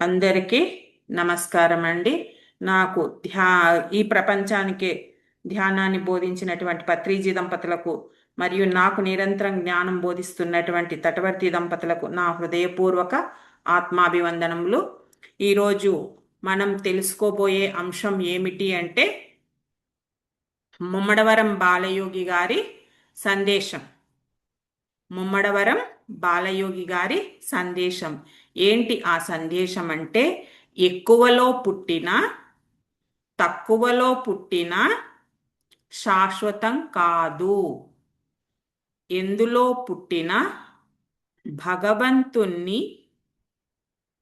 అందరికీ నమస్కారం అండి నాకు ధ్యా ఈ ప్రపంచానికి ధ్యానాన్ని బోధించినటువంటి పత్రిజీ దంపతులకు మరియు నాకు నిరంతరం జ్ఞానం బోధిస్తున్నటువంటి తటవర్తి దంపతులకు నా హృదయపూర్వక ఆత్మాభివందనములు. ఈరోజు మనం తెలుసుకోబోయే అంశం ఏమిటి అంటే ముమ్మడవరం బాలయోగి గారి సందేశం. ముమ్మడవరం బాలయోగి గారి సందేశం. ఏంటి ఆ సందేశం అంటే ఎక్కువలో పుట్టిన తక్కువలో పుట్టిన శాశ్వతం కాదు. ఎందులో పుట్టిన భగవంతుణ్ణి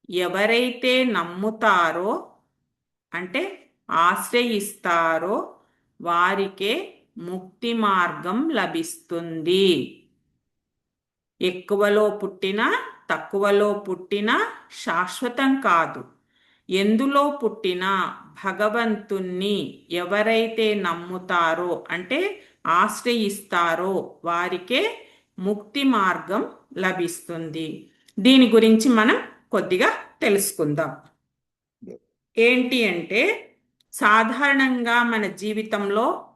ఎవరైతే నమ్ముతారో అంటే ఆశ్రయిస్తారో వారికే ముక్తి మార్గం లభిస్తుంది. ఎక్కువలో పుట్టిన తక్కువలో పుట్టిన శాశ్వతం కాదు. ఎందులో పుట్టిన భగవంతుణ్ణి ఎవరైతే నమ్ముతారో అంటే ఆశ్రయిస్తారో వారికే ముక్తి మార్గం లభిస్తుంది. దీని గురించి మనం కొద్దిగా తెలుసుకుందాం. ఏంటి అంటే సాధారణంగా మన జీవితంలో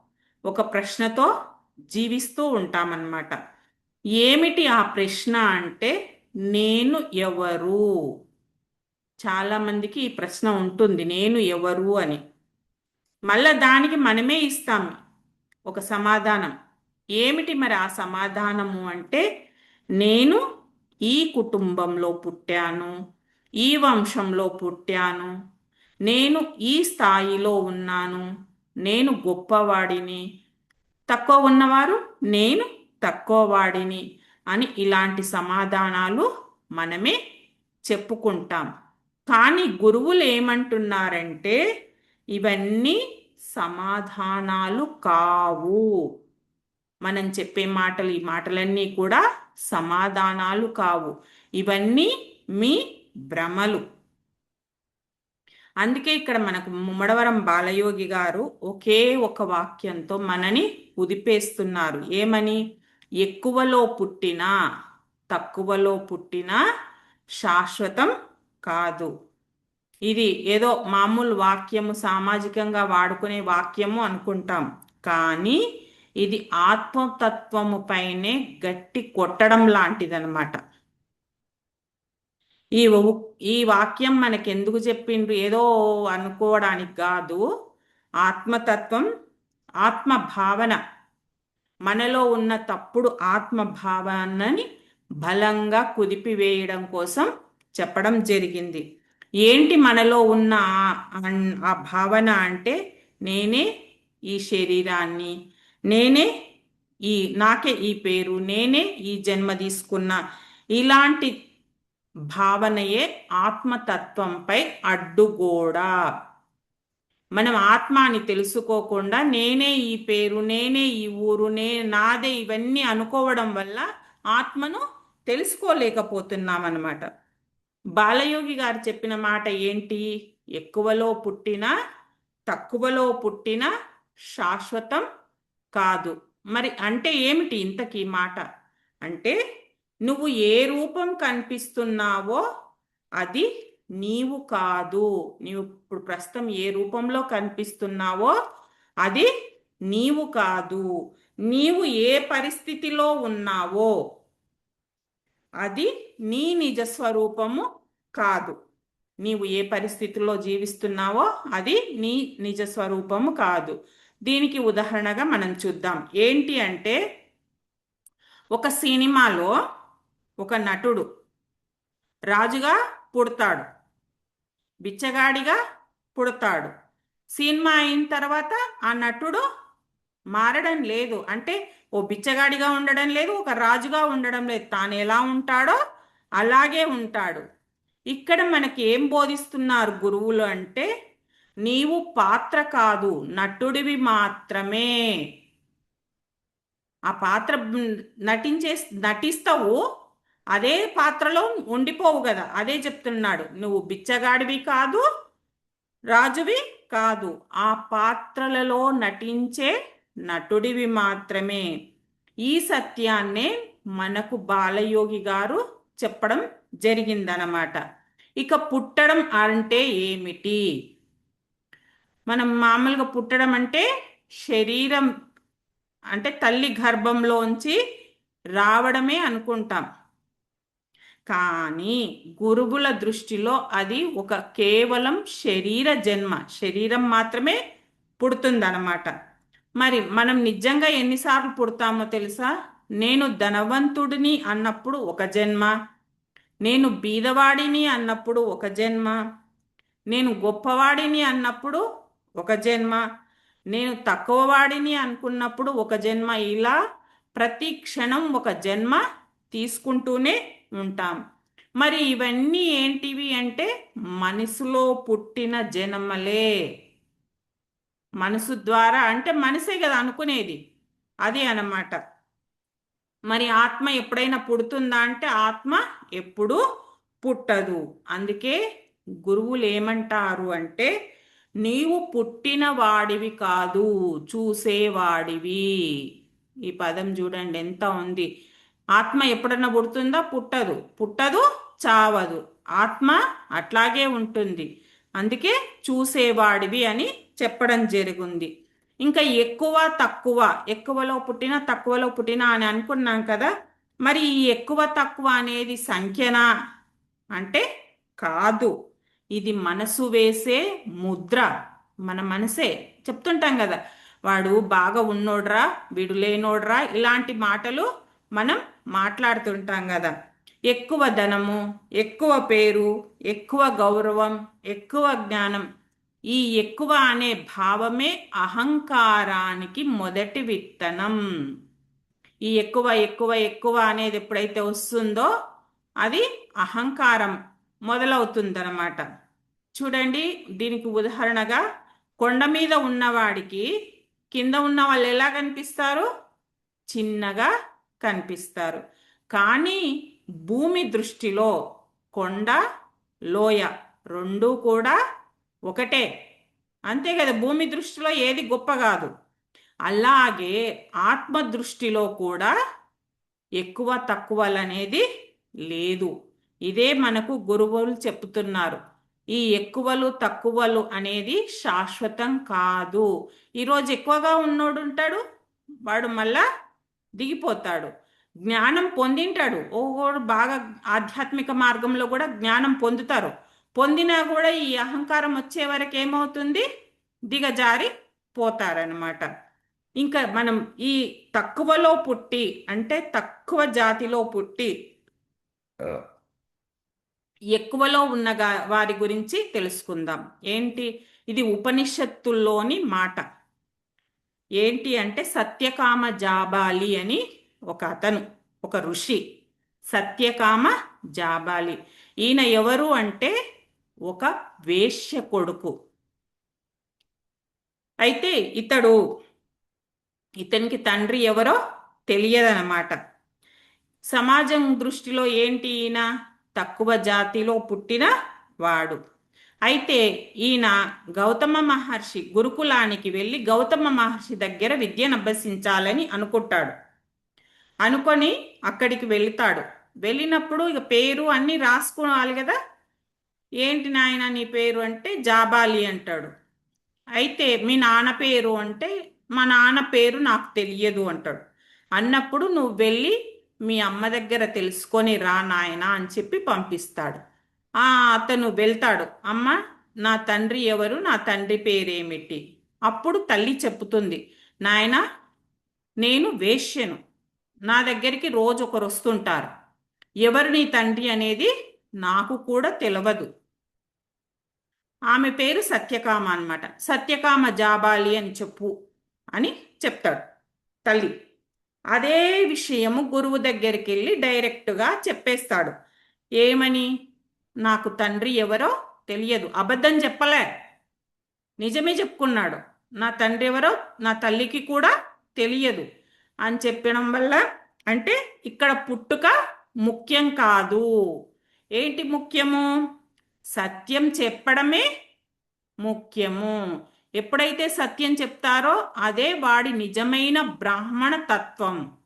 ఒక ప్రశ్నతో జీవిస్తూ ఉంటామన్నమాట. ఏమిటి ఆ ప్రశ్న అంటే నేను ఎవరు? చాలామందికి ఈ ప్రశ్న ఉంటుంది నేను ఎవరు అని. మళ్ళా దానికి మనమే ఇస్తాం. ఒక సమాధానం. ఏమిటి మరి ఆ సమాధానము అంటే నేను ఈ కుటుంబంలో పుట్టాను ఈ వంశంలో పుట్టాను నేను ఈ స్థాయిలో ఉన్నాను నేను గొప్పవాడిని. తక్కువ ఉన్నవారు నేను తక్కువ వాడిని. అని ఇలాంటి సమాధానాలు మనమే చెప్పుకుంటాం. కానీ గురువులు ఏమంటున్నారంటే ఇవన్నీ సమాధానాలు కావు. మనం చెప్పే మాటలు ఈ మాటలన్నీ కూడా సమాధానాలు కావు. ఇవన్నీ మీ భ్రమలు. అందుకే ఇక్కడ మనకు ముమ్మడవరం బాలయోగి గారు ఒకే ఒక వాక్యంతో మనని ఉదిపేస్తున్నారు. ఏమని? ఎక్కువలో పుట్టిన తక్కువలో పుట్టిన శాశ్వతం కాదు. ఇది ఏదో మామూలు వాక్యము సామాజికంగా వాడుకునే వాక్యము అనుకుంటాం. కానీ ఇది ఆత్మతత్వము పైనే గట్టి కొట్టడం లాంటిదనమాట ఈ ఈ వాక్యం మనకి ఎందుకు చెప్పిండ్రు? ఏదో అనుకోవడానికి కాదు. ఆత్మతత్వం ఆత్మ భావన మనలో ఉన్న తప్పుడు ఆత్మభావాన్ని బలంగా కుదిపివేయడం కోసం చెప్పడం జరిగింది. ఏంటి మనలో ఉన్న ఆ భావన అంటే నేనే ఈ శరీరాన్ని నేనే ఈ నాకే ఈ పేరు నేనే ఈ జన్మ తీసుకున్న ఇలాంటి భావనయే ఆత్మతత్వంపై అడ్డుగోడ. మనం ఆత్మ అని తెలుసుకోకుండా నేనే ఈ పేరు నేనే ఈ ఊరు నే నాదే ఇవన్నీ అనుకోవడం వల్ల ఆత్మను తెలుసుకోలేకపోతున్నాం అన్నమాట బాలయోగి గారు చెప్పిన మాట ఏంటి? ఎక్కువలో పుట్టిన తక్కువలో పుట్టిన శాశ్వతం కాదు. మరి అంటే ఏమిటి ఇంతకీ మాట? అంటే నువ్వు ఏ రూపం కనిపిస్తున్నావో అది నీవు కాదు. నీవు ఇప్పుడు ప్రస్తుతం ఏ రూపంలో కనిపిస్తున్నావో అది నీవు కాదు. నీవు ఏ పరిస్థితిలో ఉన్నావో అది నీ నిజ స్వరూపము కాదు. నీవు ఏ పరిస్థితిలో జీవిస్తున్నావో అది నీ నిజ స్వరూపము కాదు. దీనికి ఉదాహరణగా మనం చూద్దాం. ఏంటి అంటే ఒక సినిమాలో ఒక నటుడు రాజుగా పుడతాడు. బిచ్చగాడిగా పుడతాడు. సినిమా అయిన తర్వాత ఆ నటుడు మారడం లేదు. అంటే ఓ బిచ్చగాడిగా ఉండడం లేదు ఒక రాజుగా ఉండడం లేదు. తాను ఎలా ఉంటాడో అలాగే ఉంటాడు. ఇక్కడ మనకి ఏం బోధిస్తున్నారు గురువులు అంటే నీవు పాత్ర కాదు నటుడివి మాత్రమే. ఆ పాత్ర నటించే నటిస్తావు అదే పాత్రలో ఉండిపోవు కదా. అదే చెప్తున్నాడు. నువ్వు బిచ్చగాడివి కాదు రాజువి కాదు. ఆ పాత్రలలో నటించే నటుడివి మాత్రమే. ఈ సత్యాన్నే మనకు బాలయోగి గారు చెప్పడం జరిగిందనమాట ఇక పుట్టడం అంటే ఏమిటి? మనం మామూలుగా పుట్టడం అంటే శరీరం అంటే తల్లి గర్భంలోంచి రావడమే అనుకుంటాం. కానీ గురువుల దృష్టిలో అది ఒక కేవలం శరీర జన్మ. శరీరం మాత్రమే పుడుతుందన్నమాట. మరి మనం నిజంగా ఎన్నిసార్లు పుడతామో తెలుసా? నేను ధనవంతుడిని అన్నప్పుడు ఒక జన్మ. నేను బీదవాడిని అన్నప్పుడు ఒక జన్మ. నేను గొప్పవాడిని అన్నప్పుడు ఒక జన్మ. నేను తక్కువవాడిని అనుకున్నప్పుడు ఒక జన్మ. ఇలా ప్రతి క్షణం ఒక జన్మ తీసుకుంటూనే ఉంటాం. మరి ఇవన్నీ ఏంటివి అంటే మనసులో పుట్టిన జన్మలే. మనసు ద్వారా అంటే మనసే కదా అనుకునేది. అది అన్నమాట. మరి ఆత్మ ఎప్పుడైనా పుడుతుందా అంటే ఆత్మ ఎప్పుడు పుట్టదు. అందుకే గురువులు ఏమంటారు అంటే నీవు పుట్టిన వాడివి కాదు చూసేవాడివి. ఈ పదం చూడండి ఎంత ఉంది. ఆత్మ ఎప్పుడన్నా పుడుతుందా? పుట్టదు. పుట్టదు చావదు. ఆత్మ అట్లాగే ఉంటుంది. అందుకే చూసేవాడివి అని చెప్పడం జరిగింది. ఇంకా ఎక్కువ తక్కువ ఎక్కువలో పుట్టిన తక్కువలో పుట్టిన అని అనుకున్నాం కదా మరి ఈ ఎక్కువ తక్కువ అనేది సంఖ్యనా? అంటే కాదు. ఇది మనసు వేసే ముద్ర. మన మనసే. చెప్తుంటాం కదా వాడు బాగా ఉన్నోడ్రా వీడు లేనోడ్రా ఇలాంటి మాటలు మనం మాట్లాడుతుంటాం కదా. ఎక్కువ ధనము ఎక్కువ పేరు ఎక్కువ గౌరవం ఎక్కువ జ్ఞానం. ఈ ఎక్కువ అనే భావమే అహంకారానికి మొదటి విత్తనం. ఈ ఎక్కువ ఎక్కువ ఎక్కువ అనేది ఎప్పుడైతే వస్తుందో అది అహంకారం మొదలవుతుందన్నమాట. చూడండి దీనికి ఉదాహరణగా కొండ మీద ఉన్నవాడికి కింద ఉన్న వాళ్ళు ఎలా కనిపిస్తారు? చిన్నగా కనిపిస్తారు. కానీ భూమి దృష్టిలో కొండ లోయ రెండు కూడా ఒకటే. అంతే కదా భూమి దృష్టిలో ఏది గొప్ప కాదు. అలాగే ఆత్మ దృష్టిలో కూడా ఎక్కువ తక్కువలనేది లేదు. ఇదే మనకు గురువులు చెప్తున్నారు. ఈ ఎక్కువలు తక్కువలు అనేది శాశ్వతం కాదు. ఈరోజు ఎక్కువగా ఉన్నోడు ఉంటాడు వాడు మళ్ళా దిగిపోతాడు. జ్ఞానం పొందింటాడు. ఓగోడు బాగా ఆధ్యాత్మిక మార్గంలో కూడా జ్ఞానం పొందుతారు. పొందినా కూడా ఈ అహంకారం వచ్చే వరకు ఏమవుతుంది? దిగజారి పోతారనమాట ఇంకా మనం ఈ తక్కువలో పుట్టి అంటే తక్కువ జాతిలో పుట్టి ఎక్కువలో ఉన్న వారి గురించి తెలుసుకుందాం. ఏంటి? ఇది ఉపనిషత్తుల్లోని మాట. ఏంటి అంటే సత్యకామ జాబాలి అని ఒక అతను ఒక ఋషి. సత్యకామ జాబాలి. ఈయన ఎవరు అంటే ఒక వేష్య కొడుకు. అయితే ఇతడు ఇతనికి తండ్రి ఎవరో తెలియదనమాట సమాజం దృష్టిలో ఏంటి ఈయన? తక్కువ జాతిలో పుట్టిన వాడు. అయితే ఈయన గౌతమ మహర్షి గురుకులానికి వెళ్ళి గౌతమ మహర్షి దగ్గర విద్యను అభ్యసించాలని అనుకుంటాడు. అనుకొని అక్కడికి వెళతాడు. వెళ్ళినప్పుడు ఇక పేరు అన్నీ రాసుకోవాలి కదా. ఏంటి నాయన నీ పేరు అంటే జాబాలి అంటాడు. అయితే మీ నాన్న పేరు అంటే మా నాన్న పేరు నాకు తెలియదు అంటాడు. అన్నప్పుడు నువ్వు వెళ్ళి మీ అమ్మ దగ్గర తెలుసుకొని రా నాయన అని చెప్పి పంపిస్తాడు. ఆ అతను వెళ్తాడు. అమ్మ నా తండ్రి ఎవరు? నా తండ్రి పేరేమిటి? అప్పుడు తల్లి చెప్తుంది నాయన నేను వేష్యను నా దగ్గరికి రోజు ఒకరు వస్తుంటారు. ఎవరు నీ తండ్రి అనేది నాకు కూడా తెలియదు ఆమె పేరు సత్యకామ అనమాట సత్యకామ జాబాలి అని చెప్పు అని చెప్తాడు తల్లి. అదే విషయము గురువు దగ్గరికి వెళ్ళి డైరెక్ట్గా చెప్పేస్తాడు. ఏమని? నాకు తండ్రి ఎవరో తెలియదు. అబద్ధం చెప్పలే. నిజమే చెప్పుకున్నాడు. నా తండ్రి ఎవరో నా తల్లికి కూడా తెలియదు. అని చెప్పడం వల్ల అంటే ఇక్కడ పుట్టుక ముఖ్యం కాదు. ఏంటి ముఖ్యము? సత్యం చెప్పడమే ముఖ్యము. ఎప్పుడైతే సత్యం చెప్తారో అదే వాడి నిజమైన బ్రాహ్మణ తత్వం.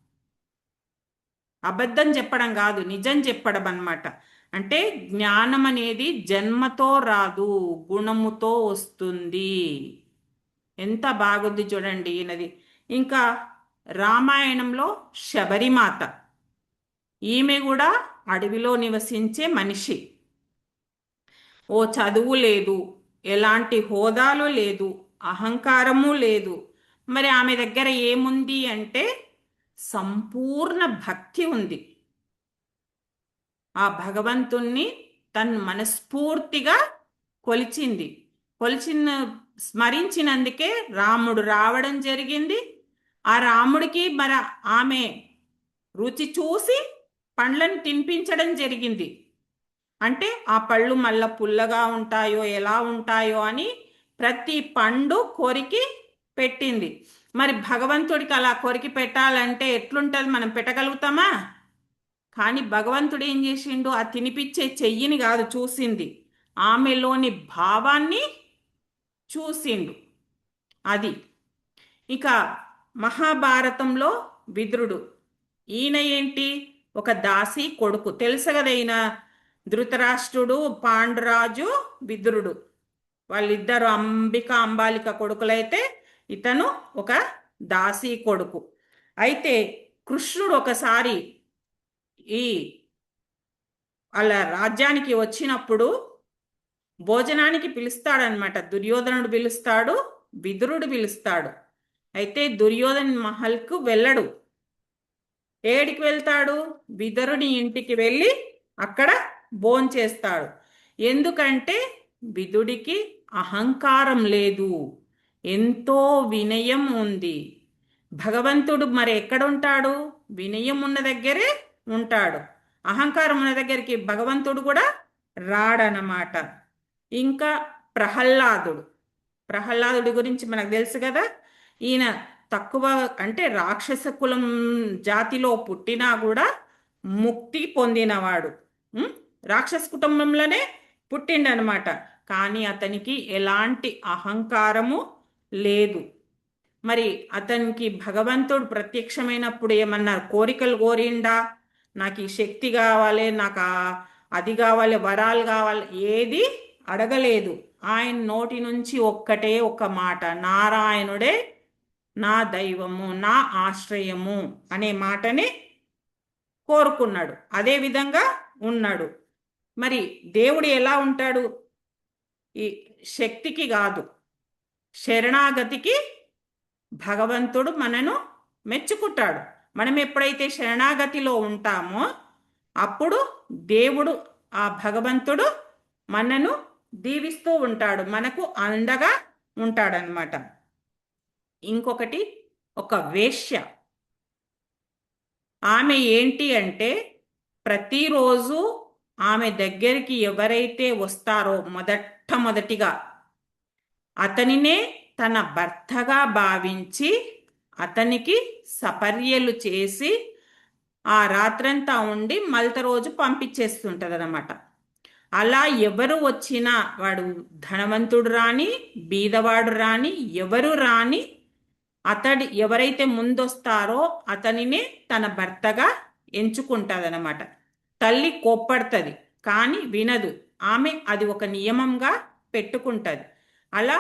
అబద్ధం చెప్పడం కాదు నిజం చెప్పడం అనమాట అంటే జ్ఞానం అనేది జన్మతో రాదు గుణముతో వస్తుంది. ఎంత బాగుంది చూడండి ఈయనది. ఇంకా రామాయణంలో శబరిమాత. ఈమె కూడా అడవిలో నివసించే మనిషి. ఓ చదువు లేదు ఎలాంటి హోదాలు లేదు అహంకారము లేదు. మరి ఆమె దగ్గర ఏముంది అంటే సంపూర్ణ భక్తి ఉంది. ఆ భగవంతుణ్ణి తను మనస్ఫూర్తిగా కొలిచింది. కొలిచిన స్మరించినందుకే రాముడు రావడం జరిగింది. ఆ రాముడికి మరి ఆమె రుచి చూసి పండ్లను తినిపించడం జరిగింది. అంటే ఆ పళ్ళు మళ్ళా పుల్లగా ఉంటాయో ఎలా ఉంటాయో అని ప్రతి పండు కొరికి పెట్టింది. మరి భగవంతుడికి అలా కొరికి పెట్టాలంటే ఎట్లుంటుంది? మనం పెట్టగలుగుతామా? కానీ భగవంతుడు ఏం చేసిండు? ఆ తినిపించే చెయ్యిని కాదు చూసింది. ఆమెలోని భావాన్ని చూసిండు. అది. ఇక మహాభారతంలో విద్రుడు. ఈయన ఏంటి? ఒక దాసి కొడుకు. తెలుసు కదా ఈయన? ధృతరాష్ట్రుడు పాండురాజు విద్రుడు. వాళ్ళిద్దరు అంబిక అంబాలిక కొడుకులైతే ఇతను ఒక దాసి కొడుకు. అయితే కృష్ణుడు ఒకసారి ఈ వాళ్ళ రాజ్యానికి వచ్చినప్పుడు భోజనానికి పిలుస్తాడనమాట దుర్యోధనుడు పిలుస్తాడు విదురుడు పిలుస్తాడు. అయితే దుర్యోధన్ మహల్కు వెళ్ళడు. ఏడికి వెళ్తాడు? విదురుని ఇంటికి వెళ్ళి అక్కడ భోంచేస్తాడు. ఎందుకంటే విదుడికి అహంకారం లేదు. ఎంతో వినయం ఉంది. భగవంతుడు మరి ఎక్కడ ఉంటాడు వినయం ఉన్న దగ్గరే ఉంటాడు. అహంకారం ఉన్న దగ్గరికి భగవంతుడు కూడా రాడనమాట ఇంకా ప్రహ్లాదుడు. ప్రహ్లాదుడి గురించి మనకు తెలుసు కదా? ఈయన తక్కువ అంటే రాక్షస కులం జాతిలో పుట్టినా కూడా ముక్తి పొందినవాడు. రాక్షస కుటుంబంలోనే పుట్టిండనమాట కానీ అతనికి ఎలాంటి అహంకారము లేదు. మరి అతనికి భగవంతుడు ప్రత్యక్షమైనప్పుడు ఏమన్నా కోరికలు కోరిండా? నాకు ఈ శక్తి కావాలి నాకు అది కావాలి వరాలు కావాలి ఏది అడగలేదు. ఆయన నోటి నుంచి ఒక్కటే ఒక మాట నారాయణుడే నా దైవము నా ఆశ్రయము అనే మాటని కోరుకున్నాడు. అదే విధంగా ఉన్నాడు. మరి దేవుడు ఎలా ఉంటాడు? ఈ శక్తికి కాదు శరణాగతికి భగవంతుడు మనను మెచ్చుకుంటాడు. మనం ఎప్పుడైతే శరణాగతిలో ఉంటామో అప్పుడు దేవుడు ఆ భగవంతుడు మనను దీవిస్తూ ఉంటాడు. మనకు అండగా ఉంటాడనమాట ఇంకొకటి ఒక వేష్య ఆమె ఏంటి అంటే ప్రతిరోజు ఆమె దగ్గరికి ఎవరైతే వస్తారో మొదట మొదటిగా అతనినే తన భర్తగా భావించి అతనికి సపర్యలు చేసి ఆ రాత్రంతా ఉండి మలత రోజు పంపించేస్తుంటుంది అనమాట అలా ఎవరు వచ్చినా వాడు ధనవంతుడు రాని బీదవాడు రాని ఎవరు రాని అతడి ఎవరైతే ముందొస్తారో అతనినే తన భర్తగా ఎంచుకుంటుందన్నమాట. తల్లి కోప్పడుతుంది కానీ వినదు. ఆమె అది ఒక నియమంగా పెట్టుకుంటుంది. అలా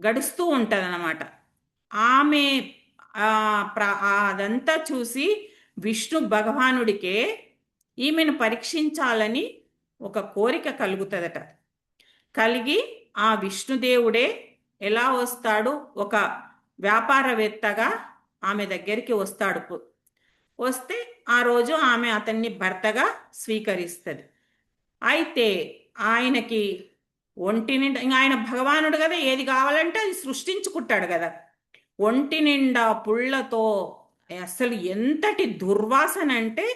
గడుస్తూ ఉంటుంది అన్నమాట ఆమె అదంతా చూసి విష్ణు భగవానుడికే ఈమెను పరీక్షించాలని ఒక కోరిక కలుగుతుందట. కలిగి ఆ విష్ణుదేవుడే ఎలా వస్తాడు? ఒక వ్యాపారవేత్తగా ఆమె దగ్గరికి వస్తాడు. వస్తే ఆ రోజు ఆమె అతన్ని భర్తగా స్వీకరిస్తుంది. అయితే ఆయనకి ఒంటి ఆయన భగవానుడు కదా ఏది కావాలంటే అది సృష్టించుకుంటాడు కదా. ఒంటి నిండా పుళ్ళతో అసలు ఎంతటి దుర్వాసన అంటే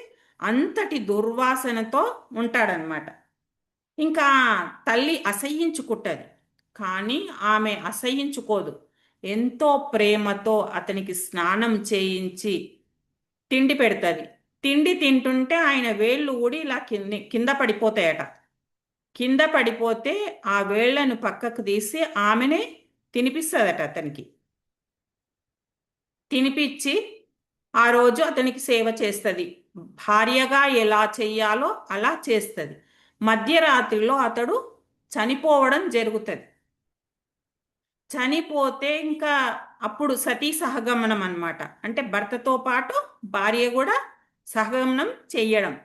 అంతటి దుర్వాసనతో ఉంటాడనమాట. ఇంకా తల్లి అసహ్యించుకుంటుంది కానీ ఆమె అసహ్యించుకోదు ఎంతో ప్రేమతో అతనికి స్నానం చేయించి తిండి పెడుతుంది. తిండి తింటుంటే ఆయన వేళ్ళు ఊడి ఇలా కింది కింద పడిపోతాయట. కింద పడిపోతే ఆ వేళ్ళను పక్కకు తీసి ఆమెనే తినిపిస్తుందట అతనికి. తినిపించి ఆ రోజు అతనికి సేవ చేస్తుంది. భార్యగా ఎలా చెయ్యాలో అలా చేస్తుంది. మధ్యరాత్రిలో అతడు చనిపోవడం జరుగుతుంది. చనిపోతే ఇంకా అప్పుడు సతీ సహగమనం అనమాట అంటే భర్తతో పాటు భార్య కూడా సహగమనం చెయ్యడం.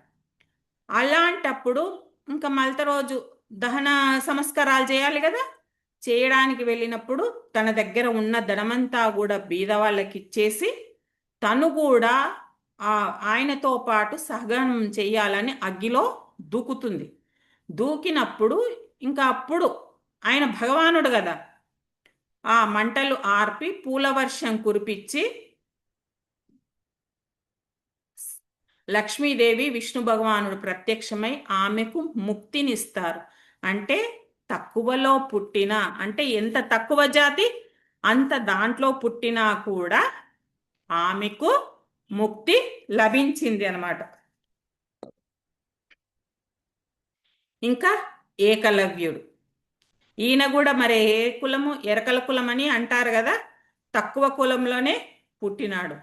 అలాంటప్పుడు ఇంకా మలత రోజు దహన సంస్కారాలు చేయాలి కదా. చేయడానికి వెళ్ళినప్పుడు తన దగ్గర ఉన్న ధనమంతా కూడా బీద వాళ్ళకి ఇచ్చేసి తను కూడా ఆ ఆయనతో పాటు సహగనం చేయాలని అగ్గిలో దూకుతుంది. దూకినప్పుడు ఇంకా అప్పుడు ఆయన భగవానుడు కదా. ఆ మంటలు ఆర్పి పూల వర్షం కురిపించి లక్ష్మీదేవి విష్ణు భగవానుడు ప్రత్యక్షమై ఆమెకు ముక్తినిస్తారు. అంటే తక్కువలో పుట్టిన అంటే ఎంత తక్కువ జాతి అంత దాంట్లో పుట్టినా కూడా ఆమెకు ముక్తి లభించింది అనమాట ఇంకా ఏకలవ్యుడు. ఈయన కూడా మరి ఏ కులము? ఎరకల కులం అని అంటారు కదా తక్కువ కులంలోనే పుట్టినాడు.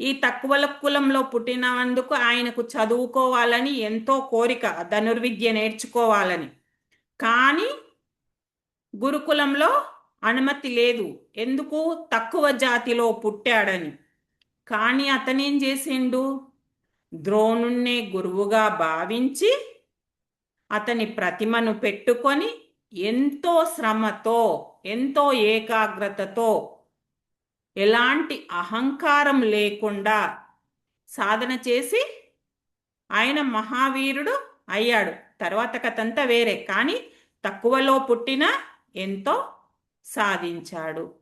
ఈ తక్కువ కులంలో పుట్టినందుకు ఆయనకు చదువుకోవాలని ఎంతో కోరిక ధనుర్విద్య నేర్చుకోవాలని. కానీ గురుకులంలో అనుమతి లేదు. ఎందుకు? తక్కువ జాతిలో పుట్టాడని. కానీ అతనేం చేసిండు? ద్రోణుణ్ణే గురువుగా భావించి అతని ప్రతిమను పెట్టుకొని ఎంతో శ్రమతో ఎంతో ఏకాగ్రతతో ఎలాంటి అహంకారం లేకుండా సాధన చేసి ఆయన మహావీరుడు అయ్యాడు. తర్వాత కథంతా వేరే. కానీ తక్కువలో పుట్టిన ఎంతో సాధించాడు.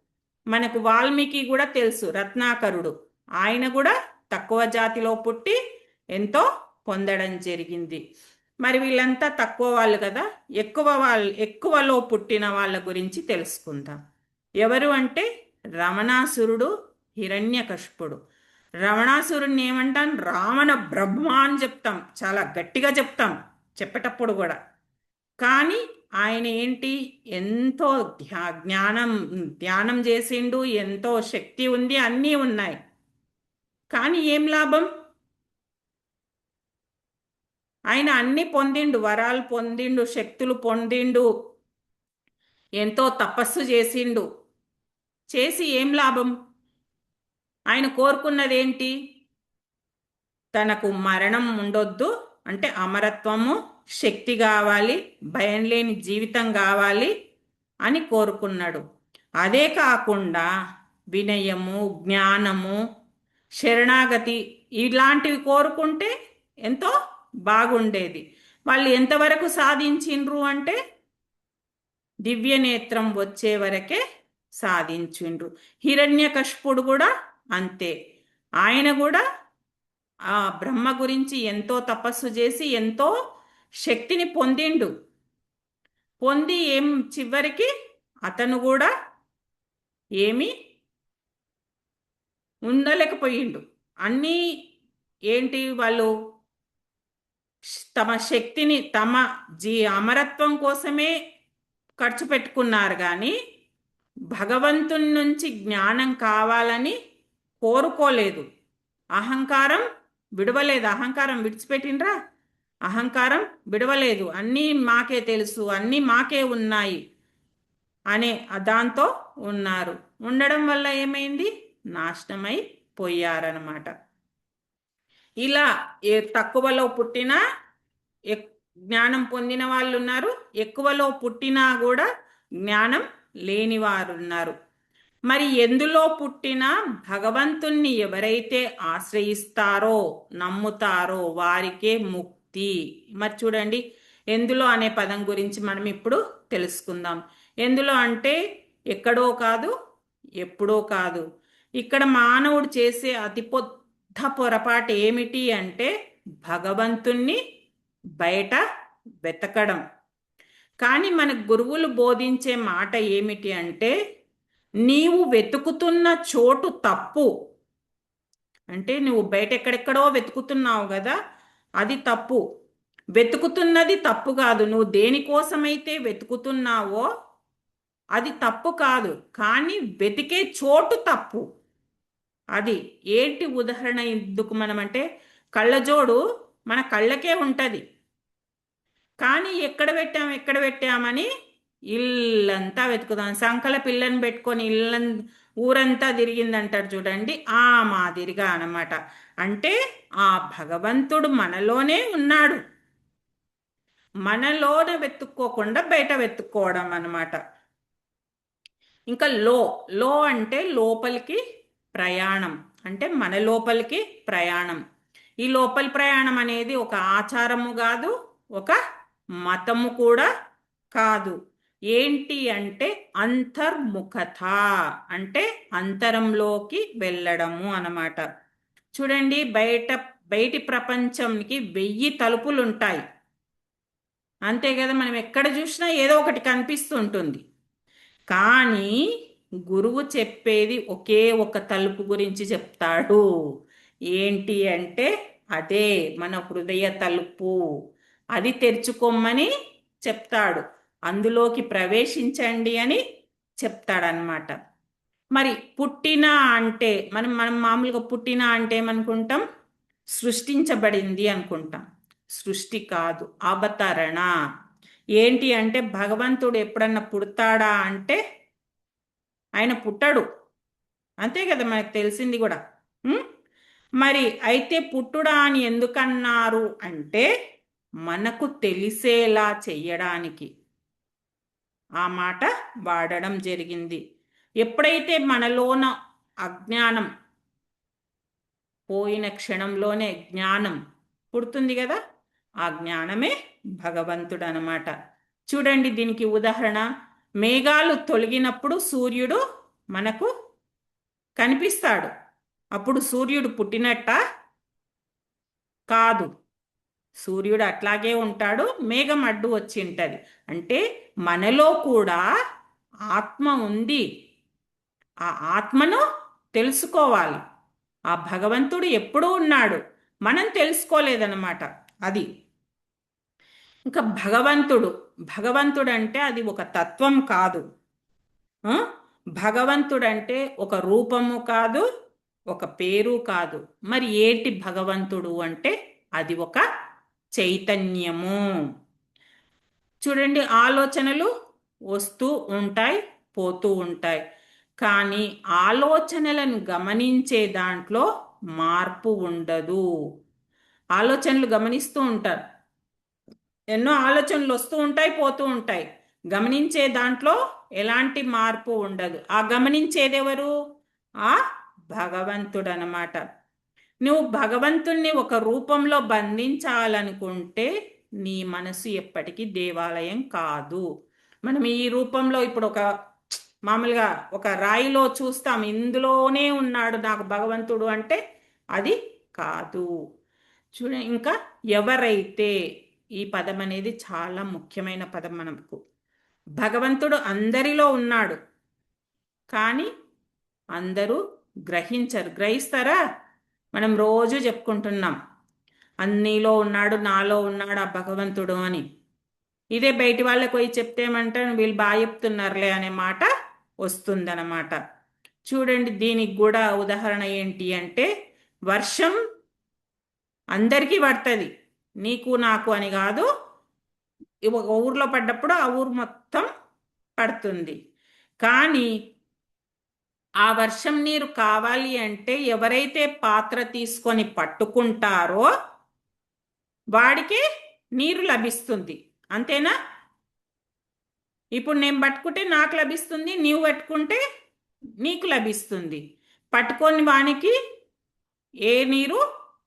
మనకు వాల్మీకి కూడా తెలుసు రత్నాకరుడు. ఆయన కూడా తక్కువ జాతిలో పుట్టి ఎంతో పొందడం జరిగింది. మరి వీళ్ళంతా తక్కువ వాళ్ళు కదా ఎక్కువ వాళ్ళు ఎక్కువలో పుట్టిన వాళ్ళ గురించి తెలుసుకుందాం. ఎవరు అంటే రమణాసురుడు హిరణ్యకష్పుడు రమణాసురుడిని ఏమంటాం? రావణ బ్రహ్మ అని చెప్తాం. చాలా గట్టిగా చెప్తాం చెప్పేటప్పుడు కూడా. కానీ ఆయన ఏంటి? ఎంతో ధ్యా జ్ఞానం ధ్యానం చేసిండు ఎంతో శక్తి ఉంది అన్నీ ఉన్నాయి. కానీ ఏం లాభం? ఆయన అన్ని పొందిండు వరాలు పొందిండు శక్తులు పొందిండు ఎంతో తపస్సు చేసిండు. చేసి ఏం లాభం? ఆయన కోరుకున్నదేంటి? తనకు మరణం ఉండొద్దు అంటే అమరత్వము శక్తి కావాలి భయం లేని జీవితం కావాలి అని కోరుకున్నాడు. అదే కాకుండా వినయము జ్ఞానము శరణాగతి ఇలాంటివి కోరుకుంటే ఎంతో బాగుండేది. వాళ్ళు ఎంతవరకు సాధించిండ్రు అంటే దివ్యనేత్రం వచ్చే వరకే సాధించిండ్రు. హిరణ్యకశిపుడు కూడా అంతే. ఆయన కూడా ఆ బ్రహ్మ గురించి ఎంతో తపస్సు చేసి ఎంతో శక్తిని పొందిండు. పొంది ఏం చివరికి అతను కూడా ఏమి ఉండలేకపోయిండు. అన్నీ ఏంటి వాళ్ళు? తమ శక్తిని తమ జీ అమరత్వం కోసమే ఖర్చు పెట్టుకున్నారు కానీ భగవంతుని నుంచి జ్ఞానం కావాలని కోరుకోలేదు. అహంకారం విడవలేదు. అహంకారం విడిచిపెట్టిండ్రా? అహంకారం విడవలేదు. అన్నీ మాకే తెలుసు అన్నీ మాకే ఉన్నాయి అనే దాంతో ఉన్నారు. ఉండడం వల్ల ఏమైంది? నాశనమై పోయారనమాట ఇలా ఏ తక్కువలో పుట్టినా జ్ఞానం పొందిన వాళ్ళు ఉన్నారు ఎక్కువలో పుట్టినా కూడా జ్ఞానం లేని వారు ఉన్నారు మరి ఎందులో పుట్టినా భగవంతుణ్ణి ఎవరైతే ఆశ్రయిస్తారో నమ్ముతారో వారికే ముక్తి మరి చూడండి ఎందులో అనే పదం గురించి మనం ఇప్పుడు తెలుసుకుందాం. ఎందులో అంటే ఎక్కడో కాదు ఎప్పుడో కాదు. ఇక్కడ మానవుడు చేసే అతి పెద్ద పొరపాటు ఏమిటి అంటే భగవంతుణ్ణి బయట వెతకడం. కానీ మన గురువులు బోధించే మాట ఏమిటి అంటే నీవు వెతుకుతున్న చోటు తప్పు. అంటే నువ్వు బయట ఎక్కడెక్కడో వెతుకుతున్నావు కదా అది తప్పు. వెతుకుతున్నది తప్పు కాదు. నువ్వు దేనికోసమైతే వెతుకుతున్నావో అది తప్పు కాదు. కానీ వెతికే చోటు తప్పు. అది ఏంటి ఉదాహరణ ఎందుకు మనం అంటే కళ్ళజోడు మన కళ్ళకే ఉంటుంది. కానీ ఎక్కడ పెట్టాం ఎక్కడ పెట్టామని ఇల్లంతా వెతుకుదాం. సంకల పిల్లని పెట్టుకొని ఇల్లంతా ఊరంతా తిరిగిందంటారు చూడండి. ఆ మాదిరిగా అనమాట అంటే ఆ భగవంతుడు మనలోనే ఉన్నాడు. మనలోన వెతుక్కోకుండా బయట వెతుక్కోవడం అనమాట ఇంకా లో లో అంటే లోపలికి ప్రయాణం. అంటే మన లోపలికి ప్రయాణం. ఈ లోపలి ప్రయాణం అనేది ఒక ఆచారము కాదు ఒక మతము కూడా కాదు. ఏంటి అంటే అంతర్ముఖత అంటే అంతరంలోకి వెళ్ళడము అన్నమాట. చూడండి బయట బయటి ప్రపంచంకి వెయ్యి తలుపులు ఉంటాయి అంతే కదా మనం ఎక్కడ చూసినా ఏదో ఒకటి కనిపిస్తుంటుంది. కానీ గురువు చెప్పేది ఒకే ఒక తలుపు గురించి చెప్తాడు. ఏంటి అంటే అదే మన హృదయ తలుపు. అది తెరుచుకోమని చెప్తాడు. అందులోకి ప్రవేశించండి అని చెప్తాడనమాట మరి పుట్టిన అంటే మనం మనం మామూలుగా పుట్టిన అంటే ఏమనుకుంటాం? సృష్టించబడింది అనుకుంటాం. సృష్టి కాదు అవతరణ. ఏంటి అంటే భగవంతుడు ఎప్పుడన్నా పుడతాడా అంటే ఆయన పుట్టడు. అంతే కదా మనకు తెలిసింది కూడా. మరి అయితే పుట్టుడా అని ఎందుకన్నారు అంటే మనకు తెలిసేలా చెయ్యడానికి. ఆ మాట వాడడం జరిగింది. ఎప్పుడైతే మనలోన అజ్ఞానం పోయిన క్షణంలోనే జ్ఞానం పుడుతుంది కదా ఆ జ్ఞానమే భగవంతుడు అనమాట చూడండి దీనికి ఉదాహరణ. మేఘాలు తొలగినప్పుడు సూర్యుడు మనకు కనిపిస్తాడు. అప్పుడు సూర్యుడు పుట్టినట్ట? కాదు. సూర్యుడు అట్లాగే ఉంటాడు మేఘం అడ్డు వచ్చి ఉంటుంది. అంటే మనలో కూడా ఆత్మ ఉంది. ఆ ఆత్మను తెలుసుకోవాలి. ఆ భగవంతుడు ఎప్పుడూ ఉన్నాడు. మనం తెలుసుకోలేదన్నమాట అది. ఇంకా భగవంతుడు భగవంతుడు అంటే అది ఒక తత్వం కాదు. భగవంతుడు అంటే ఒక రూపము కాదు ఒక పేరు కాదు. మరి ఏంటి భగవంతుడు అంటే అది ఒక చైతన్యము. చూడండి ఆలోచనలు వస్తూ ఉంటాయి పోతూ ఉంటాయి. కానీ ఆలోచనలను గమనించే దాంట్లో మార్పు ఉండదు. ఆలోచనలు గమనిస్తూ ఉంటారు. ఎన్నో ఆలోచనలు వస్తూ ఉంటాయి పోతూ ఉంటాయి. గమనించే దాంట్లో ఎలాంటి మార్పు ఉండదు. ఆ గమనించేదెవరు ఆ భగవంతుడు అనమాట నువ్వు భగవంతుణ్ణి ఒక రూపంలో బంధించాలనుకుంటే నీ మనసు ఎప్పటికీ దేవాలయం కాదు. మనం ఈ రూపంలో ఇప్పుడు ఒక మామూలుగా ఒక రాయిలో చూస్తాం ఇందులోనే ఉన్నాడు నాకు భగవంతుడు అంటే అది కాదు. చూడ ఇంకా ఎవరైతే ఈ పదం అనేది చాలా ముఖ్యమైన పదం మనకు. భగవంతుడు అందరిలో ఉన్నాడు కానీ అందరూ గ్రహించరు. గ్రహిస్తారా? మనం రోజు చెప్పుకుంటున్నాం. అన్నిలో ఉన్నాడు నాలో ఉన్నాడు ఆ భగవంతుడు అని. ఇదే బయటి వాళ్ళకి పోయి చెప్తేమంటే వీళ్ళు బాగా చెప్తున్నారులే అనే మాట వస్తుందన్నమాట. చూడండి దీనికి కూడా ఉదాహరణ ఏంటి అంటే వర్షం అందరికీ పడుతుంది. నీకు నాకు అని కాదు. ఒక ఊర్లో పడ్డప్పుడు ఆ ఊరు మొత్తం పడుతుంది. కానీ ఆ వర్షం నీరు కావాలి అంటే ఎవరైతే పాత్ర తీసుకొని పట్టుకుంటారో వాడికి నీరు లభిస్తుంది. అంతేనా? ఇప్పుడు నేను పట్టుకుంటే నాకు లభిస్తుంది నీవు పట్టుకుంటే నీకు లభిస్తుంది. పట్టుకొని వానికి ఏ నీరు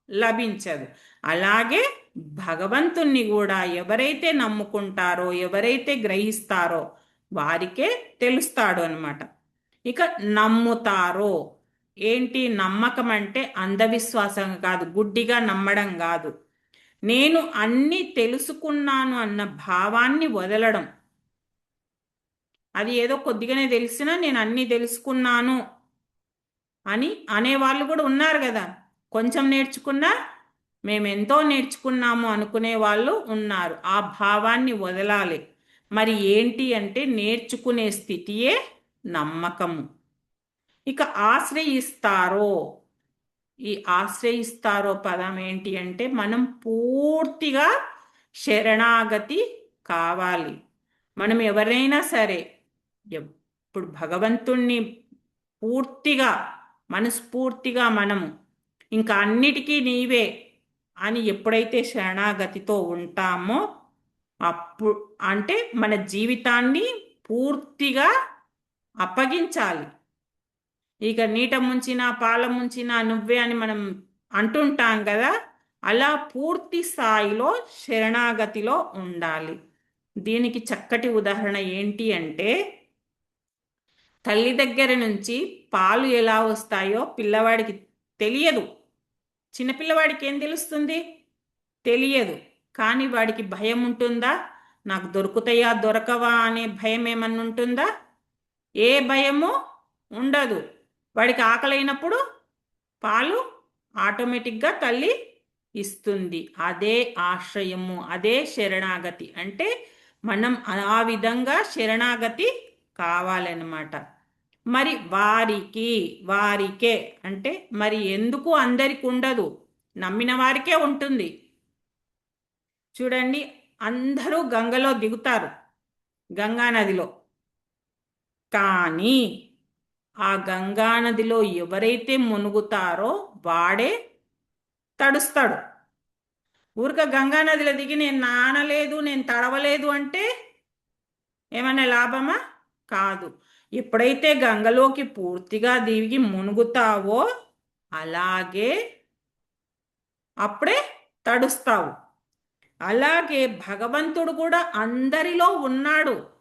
లభించదు. అలాగే భగవంతుణ్ణి కూడా ఎవరైతే నమ్ముకుంటారో ఎవరైతే గ్రహిస్తారో వారికే తెలుస్తాడు అనమాట ఇక నమ్ముతారో? ఏంటి నమ్మకం అంటే అంధవిశ్వాసం కాదు గుడ్డిగా నమ్మడం కాదు. నేను అన్నీ తెలుసుకున్నాను అన్న భావాన్ని వదలడం. అది ఏదో కొద్దిగానే తెలిసినా నేను అన్ని తెలుసుకున్నాను అని అనేవాళ్ళు కూడా ఉన్నారు కదా. కొంచెం నేర్చుకున్నా మేమెంతో నేర్చుకున్నాము అనుకునే వాళ్ళు ఉన్నారు. ఆ భావాన్ని వదలాలి. మరి ఏంటి అంటే నేర్చుకునే స్థితియే నమ్మకము. ఇక ఆశ్రయిస్తారో ఈ ఆశ్రయిస్తారో పదం ఏంటి అంటే మనం పూర్తిగా శరణాగతి కావాలి. మనం ఎవరైనా సరే ఇప్పుడు భగవంతుణ్ణి పూర్తిగా మనస్ఫూర్తిగా మనము ఇంకా అన్నిటికీ నీవే అని ఎప్పుడైతే శరణాగతితో ఉంటామో అప్పుడు అంటే మన జీవితాన్ని పూర్తిగా అప్పగించాలి. ఇక నీట ముంచినా పాల ముంచినా నువ్వే అని మనం అంటుంటాం కదా అలా పూర్తి స్థాయిలో శరణాగతిలో ఉండాలి. దీనికి చక్కటి ఉదాహరణ ఏంటి అంటే తల్లి దగ్గర నుంచి పాలు ఎలా వస్తాయో పిల్లవాడికి తెలియదు. చిన్నపిల్లవాడికి ఏం తెలుస్తుంది? తెలియదు. కానీ వాడికి భయం ఉంటుందా? నాకు దొరుకుతాయా దొరకవా అనే భయం ఏమన్నా ఉంటుందా ఏ భయము ఉండదు. వాడికి ఆకలైనప్పుడు పాలు ఆటోమేటిక్గా తల్లి ఇస్తుంది. అదే ఆశ్రయము అదే శరణాగతి. అంటే మనం ఆ విధంగా శరణాగతి కావాలన్నమాట. మరి వారికి వారికే అంటే మరి ఎందుకు అందరికి ఉండదు? నమ్మిన వారికే ఉంటుంది. చూడండి అందరూ గంగలో దిగుతారు. గంగా నదిలో. కానీ ఆ గంగా నదిలో ఎవరైతే మునుగుతారో వాడే తడుస్తాడు. ఊరిక గంగా నదిలో దిగి నేను నానలేదు నేను తడవలేదు అంటే ఏమైనా లాభమా? కాదు. ఎప్పుడైతే గంగలోకి పూర్తిగా దిగి మునుగుతావో అలాగే అప్పుడే తడుస్తావు. అలాగే భగవంతుడు కూడా అందరిలో ఉన్నాడు.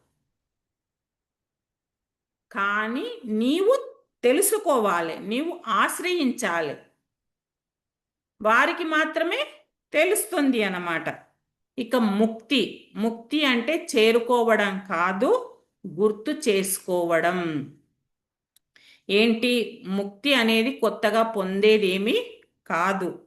కానీ నీవు తెలుసుకోవాలి నీవు ఆశ్రయించాలి. వారికి మాత్రమే తెలుస్తుంది అన్నమాట. ఇక ముక్తి ముక్తి అంటే చేరుకోవడం కాదు గుర్తు చేసుకోవడం. ఏంటి? ముక్తి అనేది కొత్తగా పొందేదేమీ కాదు.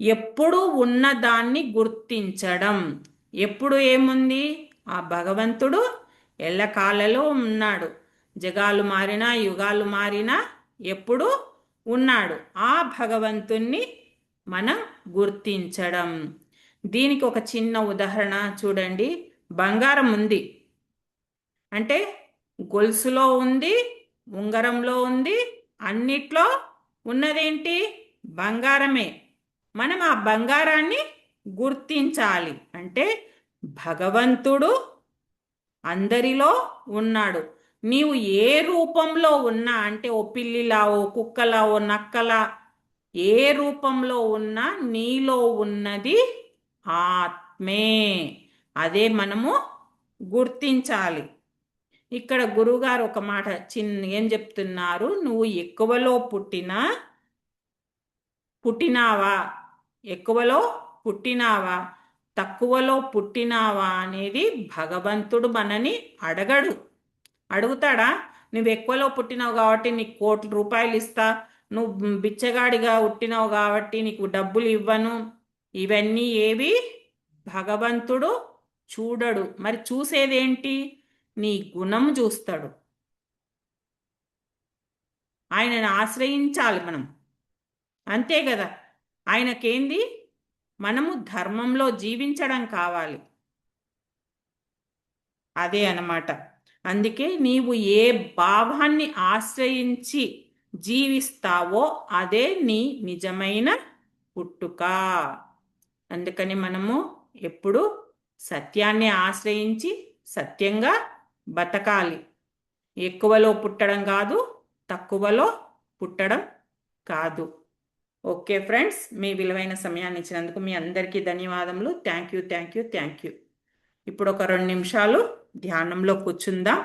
ఎప్పుడు ఉన్నదాన్ని గుర్తించడం. ఎప్పుడు ఏముంది? ఆ భగవంతుడు ఎల్లకాలలో ఉన్నాడు. జగాలు మారినా యుగాలు మారినా ఎప్పుడు ఉన్నాడు. ఆ భగవంతుణ్ణి మనం గుర్తించడం. దీనికి ఒక చిన్న ఉదాహరణ చూడండి. బంగారం ఉంది. అంటే గొలుసులో ఉంది ఉంగరంలో ఉంది అన్నిట్లో ఉన్నదేంటి? బంగారమే. మనం ఆ బంగారాన్ని గుర్తించాలి. అంటే భగవంతుడు అందరిలో ఉన్నాడు. నీవు ఏ రూపంలో ఉన్నా అంటే ఓ పిల్లిలా ఓ కుక్కలా ఓ నక్కలా ఏ రూపంలో ఉన్నా నీలో ఉన్నది ఆత్మే. అదే మనము గుర్తించాలి. ఇక్కడ గురువుగారు ఒక మాట చిన్న ఏం చెప్తున్నారు? నువ్వు ఎక్కువలో పుట్టినా పుట్టినావా? ఎక్కువలో పుట్టినావా? తక్కువలో పుట్టినావా? అనేది భగవంతుడు మనని అడగడు. అడుగుతాడా? నువ్వు ఎక్కువలో పుట్టినావు కాబట్టి నీకు కోట్ల రూపాయలు ఇస్తా. నువ్వు బిచ్చగాడిగా పుట్టినావు కాబట్టి నీకు డబ్బులు ఇవ్వను. ఇవన్నీ ఏవి? భగవంతుడు చూడడు. మరి చూసేదేంటి? నీ గుణం చూస్తాడు. ఆయనను ఆశ్రయించాలి మనం. అంతే కదా? ఆయనకేంది? మనము ధర్మంలో జీవించడం కావాలి. అదే అన్నమాట. అందుకే నీవు ఏ భావాన్ని ఆశ్రయించి జీవిస్తావో అదే నీ నిజమైన పుట్టుక. అందుకని మనము ఎప్పుడు సత్యాన్ని ఆశ్రయించి సత్యంగా బతకాలి. ఎక్కువలో పుట్టడం కాదు తక్కువలో పుట్టడం కాదు. ఓకే ఫ్రెండ్స్ మీ విలువైన సమయాన్ని ఇచ్చినందుకు మీ అందరికీ ధన్యవాదములు. Thank you thank you thank you. ఇప్పుడు ఒక రెండు నిమిషాలు ధ్యానంలో కూర్చుందాం.